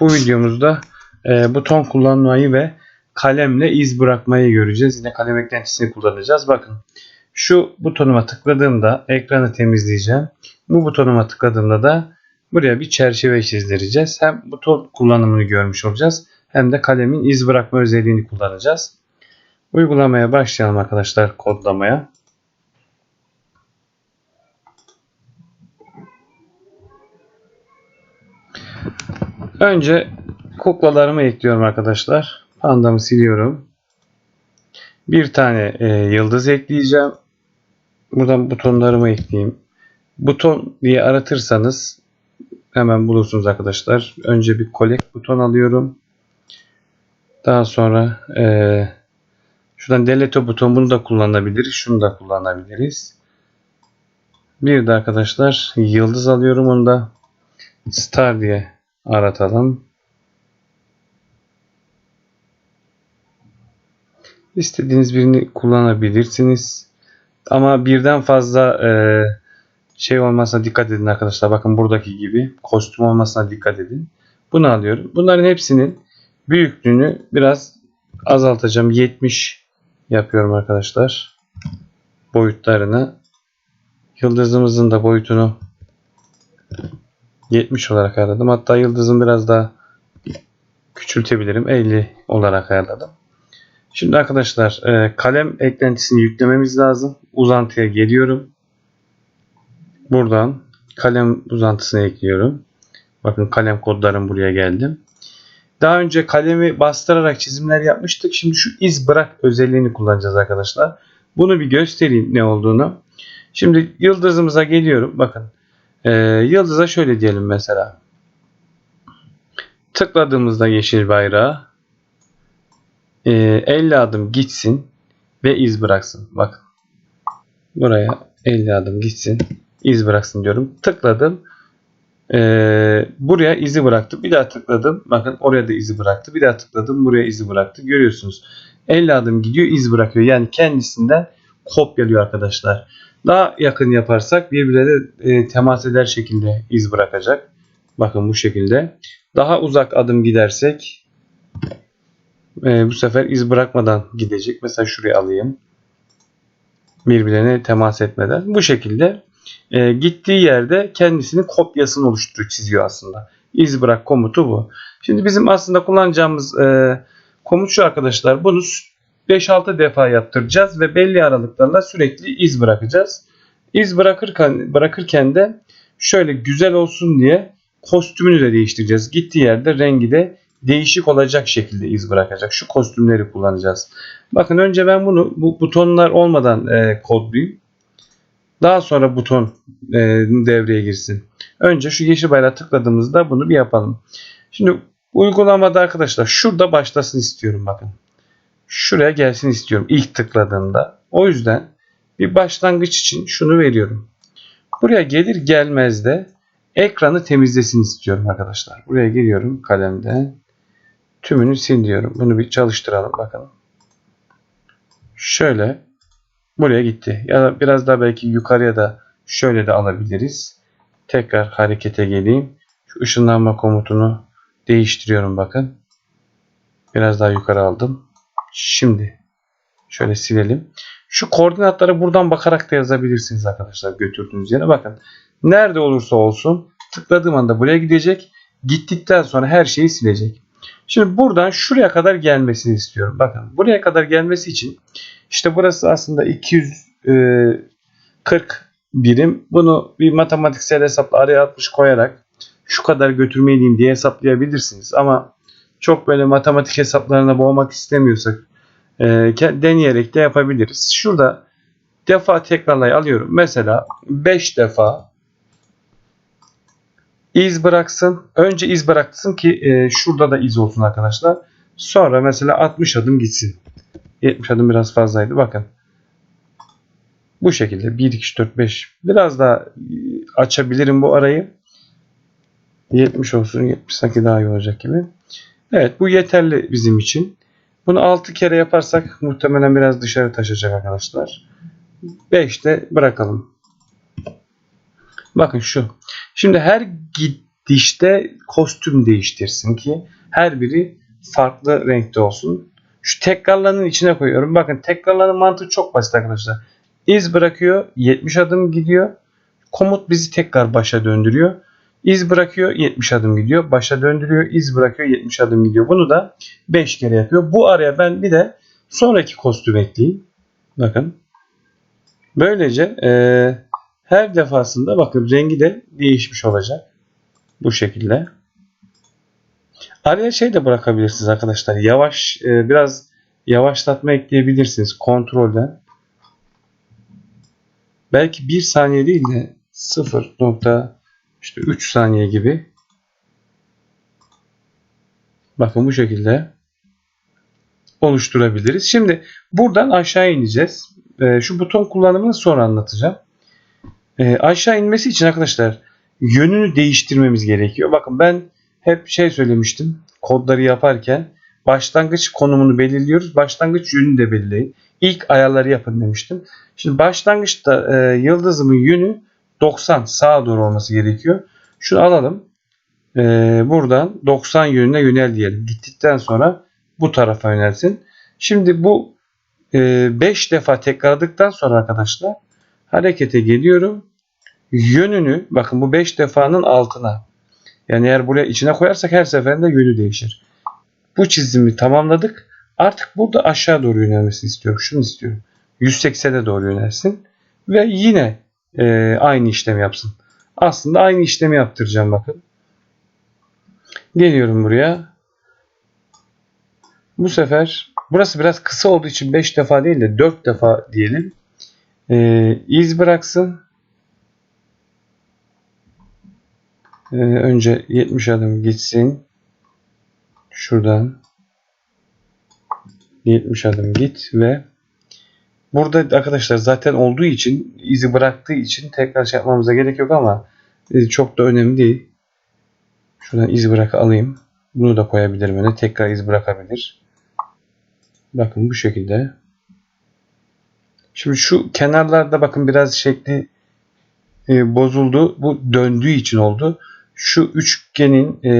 Bu videomuzda e, buton kullanmayı ve kalemle iz bırakmayı göreceğiz. Yine kalem eklentisini kullanacağız. Bakın şu butonuma tıkladığımda ekranı temizleyeceğim. Bu butonuma tıkladığımda da buraya bir çerçeve çizdireceğiz. Hem buton kullanımını görmüş olacağız hem de kalemin iz bırakma özelliğini kullanacağız. Uygulamaya başlayalım arkadaşlar kodlamaya. Önce kuklalarımı ekliyorum arkadaşlar. Pandamı siliyorum. Bir tane e, yıldız ekleyeceğim. Buradan butonlarımı ekleyeyim. Buton diye aratırsanız hemen bulursunuz arkadaşlar. Önce bir collect buton alıyorum. Daha sonra e, şuradan delete buton bunu da kullanabiliriz. Şunu da kullanabiliriz. Bir de arkadaşlar yıldız alıyorum. Onu da star diye aratalım. İstediğiniz birini kullanabilirsiniz. Ama birden fazla e, şey olmasına dikkat edin arkadaşlar. Bakın buradaki gibi kostüm olmasına dikkat edin. Bunu alıyorum. Bunların hepsinin büyüklüğünü biraz azaltacağım. 70 yapıyorum arkadaşlar. Boyutlarını. Yıldızımızın da boyutunu 70 olarak ayarladım. Hatta yıldızın biraz daha küçültebilirim. 50 olarak ayarladım. Şimdi arkadaşlar e, kalem eklentisini yüklememiz lazım. Uzantıya geliyorum. Buradan kalem uzantısını ekliyorum. Bakın kalem kodlarım buraya geldim. Daha önce kalemi bastırarak çizimler yapmıştık. Şimdi şu iz bırak özelliğini kullanacağız arkadaşlar. Bunu bir göstereyim ne olduğunu. Şimdi yıldızımıza geliyorum. Bakın ee, yıldıza şöyle diyelim mesela. Tıkladığımızda yeşil bayrağı e, 50 adım gitsin ve iz bıraksın. Bakın. Buraya 50 adım gitsin. iz bıraksın diyorum. Tıkladım. Ee, buraya izi bıraktı. Bir daha tıkladım. Bakın oraya da izi bıraktı. Bir daha tıkladım. Buraya izi bıraktı. Görüyorsunuz. 50 adım gidiyor iz bırakıyor. Yani kendisinden kopyalıyor arkadaşlar. Daha yakın yaparsak birbirine e, temas eder şekilde iz bırakacak. Bakın bu şekilde. Daha uzak adım gidersek e, bu sefer iz bırakmadan gidecek. Mesela şuraya alayım. Birbirine temas etmeden. Bu şekilde e, gittiği yerde kendisinin kopyasını oluşturuyor, çiziyor aslında. İz bırak komutu bu. Şimdi bizim aslında kullanacağımız e, komut şu arkadaşlar. Bunu 5-6 defa yaptıracağız ve belli aralıklarla sürekli iz bırakacağız. İz bırakırken, bırakırken de şöyle güzel olsun diye kostümünü de değiştireceğiz. Gittiği yerde rengi de değişik olacak şekilde iz bırakacak. Şu kostümleri kullanacağız. Bakın önce ben bunu bu butonlar olmadan e, kodlayayım. Daha sonra buton e, devreye girsin. Önce şu yeşil bayrağı tıkladığımızda bunu bir yapalım. Şimdi uygulamada arkadaşlar şurada başlasın istiyorum bakın şuraya gelsin istiyorum ilk tıkladığımda. O yüzden bir başlangıç için şunu veriyorum. Buraya gelir gelmez de ekranı temizlesin istiyorum arkadaşlar. Buraya geliyorum kalemden. Tümünü sil diyorum. Bunu bir çalıştıralım bakalım. Şöyle buraya gitti. Ya da biraz daha belki yukarıya da şöyle de alabiliriz. Tekrar harekete geleyim. Şu ışınlanma komutunu değiştiriyorum bakın. Biraz daha yukarı aldım. Şimdi şöyle silelim. Şu koordinatları buradan bakarak da yazabilirsiniz arkadaşlar götürdüğünüz yere. Bakın nerede olursa olsun tıkladığım anda buraya gidecek. Gittikten sonra her şeyi silecek. Şimdi buradan şuraya kadar gelmesini istiyorum. Bakın buraya kadar gelmesi için işte burası aslında 240 birim. Bunu bir matematiksel hesapla araya 60 koyarak şu kadar götürmeliyim diye hesaplayabilirsiniz. Ama çok böyle matematik hesaplarına boğmak istemiyorsak e, deneyerek de yapabiliriz. Şurada defa tekrarlay alıyorum. Mesela 5 defa iz bıraksın. Önce iz bıraksın ki e, şurada da iz olsun arkadaşlar. Sonra mesela 60 adım gitsin. 70 adım biraz fazlaydı. Bakın. Bu şekilde 1, 2, 3, 4, 5 biraz daha e, açabilirim bu arayı. 70 olsun. 70 sanki daha iyi olacak gibi. Evet bu yeterli bizim için. Bunu 6 kere yaparsak muhtemelen biraz dışarı taşıyacak arkadaşlar. 5 de bırakalım. Bakın şu. Şimdi her dişte kostüm değiştirsin ki her biri farklı renkte olsun. Şu tekrarlarının içine koyuyorum. Bakın tekrarların mantığı çok basit arkadaşlar. İz bırakıyor 70 adım gidiyor. Komut bizi tekrar başa döndürüyor. İz bırakıyor 70 adım gidiyor. Başa döndürüyor. iz bırakıyor 70 adım gidiyor. Bunu da 5 kere yapıyor. Bu araya ben bir de sonraki kostüm ekleyeyim. Bakın. Böylece e, her defasında bakın rengi de değişmiş olacak. Bu şekilde. Araya şey de bırakabilirsiniz arkadaşlar. Yavaş e, biraz yavaşlatma ekleyebilirsiniz kontrolden. Belki 1 saniye değil de 0.3 saniye gibi. Bakın bu şekilde oluşturabiliriz. Şimdi buradan aşağı ineceğiz. E, şu buton kullanımını sonra anlatacağım. E, aşağı inmesi için arkadaşlar yönünü değiştirmemiz gerekiyor. Bakın ben hep şey söylemiştim kodları yaparken başlangıç konumunu belirliyoruz. Başlangıç yönünü de belirleyin. İlk ayarları yapın demiştim. Şimdi başlangıçta e, yıldızımın yönü 90 sağa doğru olması gerekiyor. Şunu alalım. E, buradan 90 yönüne yönel diyelim. Gittikten sonra bu tarafa yönelsin. Şimdi bu 5 e, defa tekrarladıktan sonra arkadaşlar harekete geliyorum. Yönünü bakın bu 5 defanın altına yani eğer buraya içine koyarsak her seferinde yönü değişir. Bu çizimi tamamladık. Artık burada aşağı doğru yönelmesini istiyorum. Şunu istiyorum. 180'e doğru yönelsin. Ve yine e, aynı işlemi yapsın. Aslında aynı işlemi yaptıracağım bakın. Geliyorum buraya. Bu sefer burası biraz kısa olduğu için 5 defa değil de 4 defa diyelim. E, iz bıraksın. Ee, önce 70 adım gitsin. Şuradan 70 adım git ve burada arkadaşlar zaten olduğu için izi bıraktığı için tekrar şey yapmamıza gerek yok ama e, çok da önemli değil. Şuradan iz bırak alayım. Bunu da koyabilirim öne. Tekrar iz bırakabilir. Bakın bu şekilde. Şimdi şu kenarlarda bakın biraz şekli e, bozuldu. Bu döndüğü için oldu şu üçgenin e,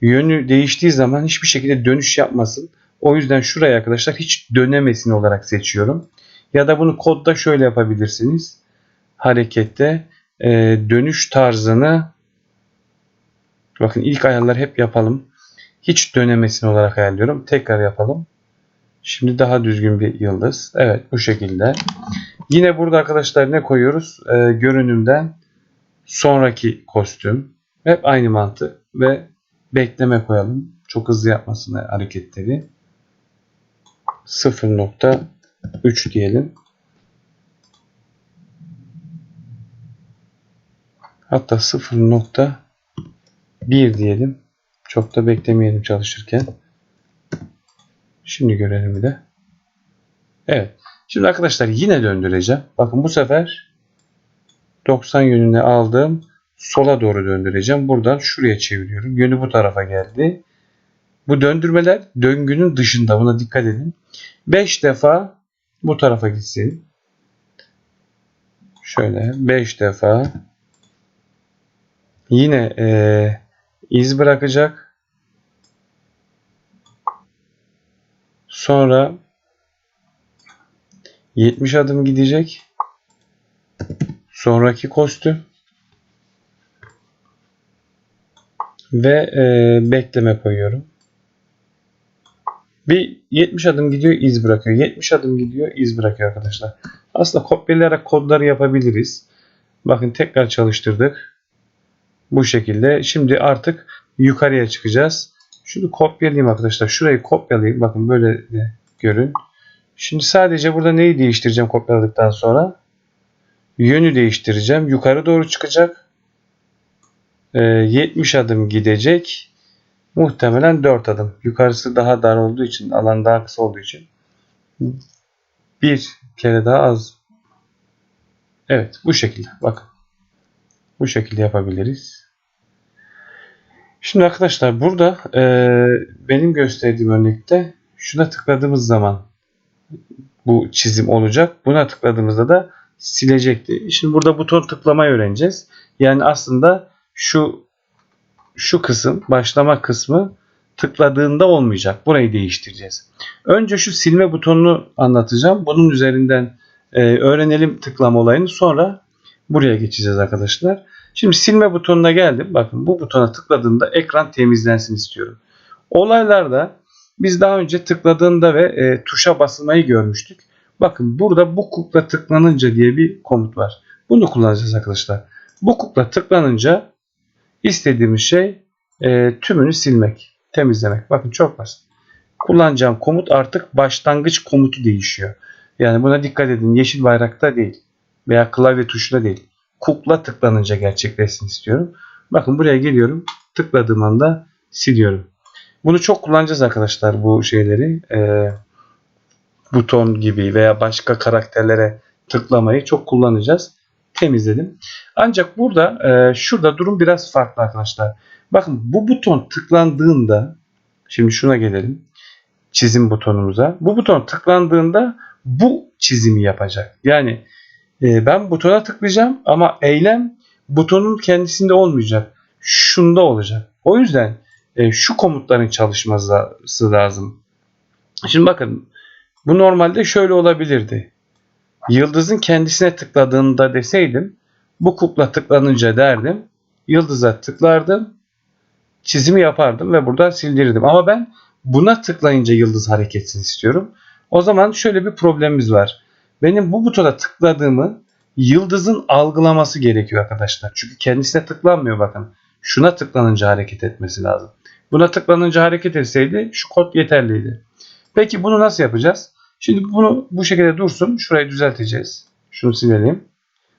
yönü değiştiği zaman hiçbir şekilde dönüş yapmasın. O yüzden şuraya arkadaşlar hiç dönemesin olarak seçiyorum. Ya da bunu kodda şöyle yapabilirsiniz. Harekette e, dönüş tarzını bakın ilk ayarlar hep yapalım. Hiç dönemesin olarak ayarlıyorum. Tekrar yapalım. Şimdi daha düzgün bir yıldız. Evet bu şekilde. Yine burada arkadaşlar ne koyuyoruz? E, görünümden sonraki kostüm. Hep aynı mantık ve bekleme koyalım. Çok hızlı yapmasın hareketleri. 0.3 diyelim. Hatta 0.1 diyelim. Çok da beklemeyelim çalışırken. Şimdi görelim bir de. Evet. Şimdi arkadaşlar yine döndüreceğim. Bakın bu sefer 90 yönüne aldım. Sola doğru döndüreceğim. Buradan şuraya çeviriyorum. Yönü bu tarafa geldi. Bu döndürmeler döngünün dışında. Buna dikkat edin. 5 defa bu tarafa gitsin. Şöyle 5 defa yine e, iz bırakacak. Sonra 70 adım gidecek. Sonraki kostüm. Ve e, bekleme koyuyorum. Bir 70 adım gidiyor iz bırakıyor. 70 adım gidiyor iz bırakıyor arkadaşlar. Aslında kopyalayarak kodları yapabiliriz. Bakın tekrar çalıştırdık. Bu şekilde. Şimdi artık yukarıya çıkacağız. Şunu kopyalayayım arkadaşlar. Şurayı kopyalayayım. Bakın böyle de görün. Şimdi sadece burada neyi değiştireceğim kopyaladıktan sonra? Yönü değiştireceğim. Yukarı doğru çıkacak. E, ee, 70 adım gidecek. Muhtemelen 4 adım. Yukarısı daha dar olduğu için, alan daha kısa olduğu için bir kere daha az. Evet, bu şekilde. Bakın. Bu şekilde yapabiliriz. Şimdi arkadaşlar burada e, benim gösterdiğim örnekte şuna tıkladığımız zaman bu çizim olacak. Buna tıkladığımızda da silecekti. Şimdi burada buton tıklamayı öğreneceğiz. Yani aslında şu şu kısım başlama kısmı tıkladığında olmayacak. Burayı değiştireceğiz. Önce şu silme butonunu anlatacağım. Bunun üzerinden e, öğrenelim tıklama olayını. Sonra buraya geçeceğiz arkadaşlar. Şimdi silme butonuna geldim. Bakın bu butona tıkladığımda ekran temizlensin istiyorum. Olaylarda biz daha önce tıkladığında ve e, tuşa basılmayı görmüştük. Bakın burada bu kukla tıklanınca diye bir komut var. Bunu kullanacağız arkadaşlar. Bu kukla tıklanınca istediğimiz şey e, tümünü silmek, temizlemek. Bakın çok basit. Kullanacağım komut artık başlangıç komutu değişiyor. Yani buna dikkat edin. Yeşil bayrakta değil veya klavye tuşuyla değil. Kukla tıklanınca gerçekleşsin istiyorum. Bakın buraya geliyorum. Tıkladığım anda siliyorum. Bunu çok kullanacağız arkadaşlar bu şeyleri. Ee, buton gibi veya başka karakterlere tıklamayı çok kullanacağız. Temizledim. Ancak burada e, şurada durum biraz farklı arkadaşlar. Bakın bu buton tıklandığında şimdi şuna gelelim. Çizim butonumuza. Bu buton tıklandığında bu çizimi yapacak. Yani e, ben butona tıklayacağım ama eylem butonun kendisinde olmayacak. Şunda olacak. O yüzden e, şu komutların çalışması lazım. Şimdi bakın bu normalde şöyle olabilirdi. Yıldızın kendisine tıkladığında deseydim bu kukla tıklanınca derdim. Yıldıza tıklardım. Çizimi yapardım ve buradan sildirirdim. Ama ben buna tıklayınca yıldız hareket etsin istiyorum. O zaman şöyle bir problemimiz var. Benim bu butona tıkladığımı yıldızın algılaması gerekiyor arkadaşlar. Çünkü kendisine tıklanmıyor bakın. Şuna tıklanınca hareket etmesi lazım. Buna tıklanınca hareket etseydi şu kod yeterliydi. Peki bunu nasıl yapacağız? Şimdi bunu bu şekilde dursun. Şurayı düzelteceğiz. Şunu silelim.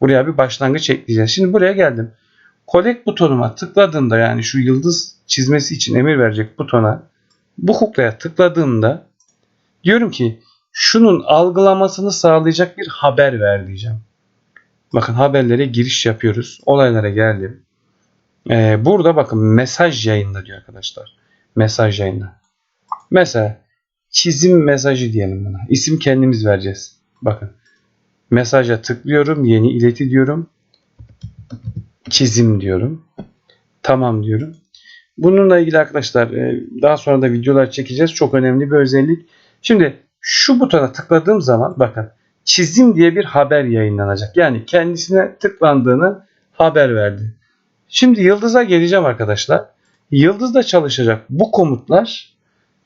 Buraya bir başlangıç ekleyeceğiz. Şimdi buraya geldim. Collect butonuma tıkladığımda yani şu yıldız çizmesi için emir verecek butona bu kuklaya tıkladığımda diyorum ki şunun algılamasını sağlayacak bir haber ver diyeceğim. Bakın haberlere giriş yapıyoruz. Olaylara geldim. Ee, burada bakın mesaj yayında diyor arkadaşlar. Mesaj yayında. Mesela çizim mesajı diyelim buna. İsim kendimiz vereceğiz. Bakın. Mesaja tıklıyorum. Yeni ileti diyorum. Çizim diyorum. Tamam diyorum. Bununla ilgili arkadaşlar e, daha sonra da videolar çekeceğiz. Çok önemli bir özellik. Şimdi şu butona tıkladığım zaman bakın çizim diye bir haber yayınlanacak. Yani kendisine tıklandığını haber verdi. Şimdi yıldıza geleceğim arkadaşlar. Yıldızda çalışacak bu komutlar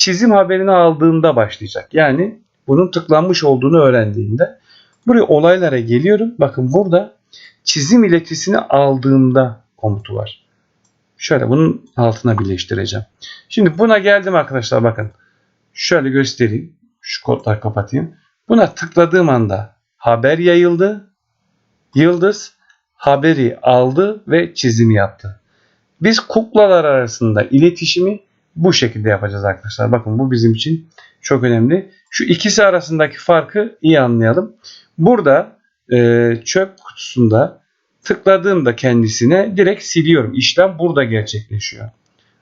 çizim haberini aldığında başlayacak. Yani bunun tıklanmış olduğunu öğrendiğinde. Buraya olaylara geliyorum. Bakın burada çizim iletisini aldığında komutu var. Şöyle bunun altına birleştireceğim. Şimdi buna geldim arkadaşlar bakın. Şöyle göstereyim. Şu kodları kapatayım. Buna tıkladığım anda haber yayıldı. Yıldız haberi aldı ve çizimi yaptı. Biz kuklalar arasında iletişimi bu şekilde yapacağız arkadaşlar. Bakın bu bizim için çok önemli. Şu ikisi arasındaki farkı iyi anlayalım. Burada e, çöp kutusunda tıkladığımda kendisine direkt siliyorum. İşlem burada gerçekleşiyor.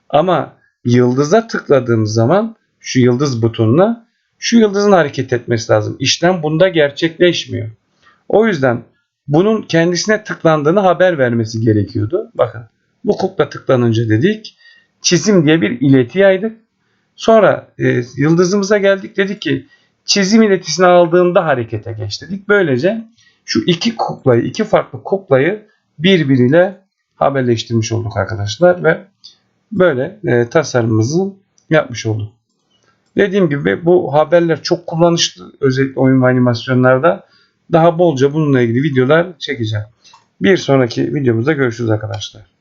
Ama yıldıza tıkladığım zaman şu yıldız butonuna şu yıldızın hareket etmesi lazım. İşlem bunda gerçekleşmiyor. O yüzden bunun kendisine tıklandığını haber vermesi gerekiyordu. Bakın bu kukla tıklanınca dedik çizim diye bir ileti yaydık. Sonra e, yıldızımıza geldik dedik ki çizim iletisini aldığında harekete geç dedik. Böylece şu iki kuklayı, iki farklı kuklayı birbiriyle haberleştirmiş olduk arkadaşlar ve böyle e, tasarımımızı yapmış olduk. Dediğim gibi bu haberler çok kullanışlı özellikle oyun ve animasyonlarda. Daha bolca bununla ilgili videolar çekeceğim. Bir sonraki videomuzda görüşürüz arkadaşlar.